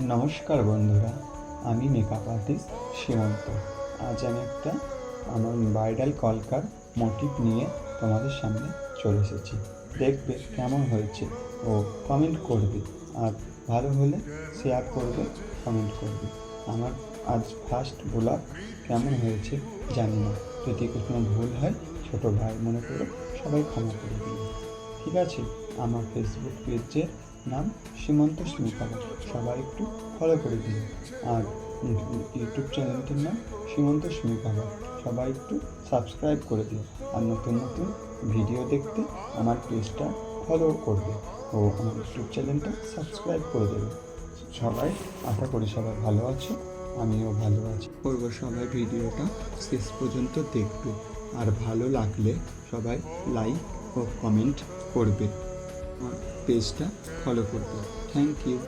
নমস্কার বন্ধুরা, আমি মেকআপ আর্টিস্ট সীমন্ত আজ আমি একটা আমার ব্রাইডাল কলকার মোটিভ নিয়ে তোমাদের সামনে চলে এসেছি। দেখবে কেমন হয়েছে ও কমেন্ট করবে। আর ভালো হলে শেয়ার করবে কমেন্ট করবে। আমার আজ ফার্স্ট ব্লগ কেমন হয়েছে জানি না। যদি কোনো ভুল হয়, ছোটো ভাই মনে করে সবাই ক্ষমা করে দিবে ঠিক আছে, আমার ফেসবুক পেজের নাম সীমন্ত স্মিকাবা সবাই একটু ফলো করে দিন। আর ইউটিউব চ্যানেলটির নাম সীমন্ত স্মিকাবা সবাই একটু সাবস্ক্রাইব করে দিন। আর নতুন নতুন ভিডিও দেখতে আমার পেজটা ফলো করবে। ও আমার ইউটিউব চ্যানেলটা সাবস্ক্রাইব করে দেবে। সবাই, আশা করি সবাই ভালো আছে, আমিও ভালো আছি। করব সবাই ভিডিওটা শেষ পর্যন্ত দেখবে। আর ভালো লাগলে সবাই লাইক ও কমেন্ট করবে। আমার পেজটা ফলো করবে থ্যাংক ইউ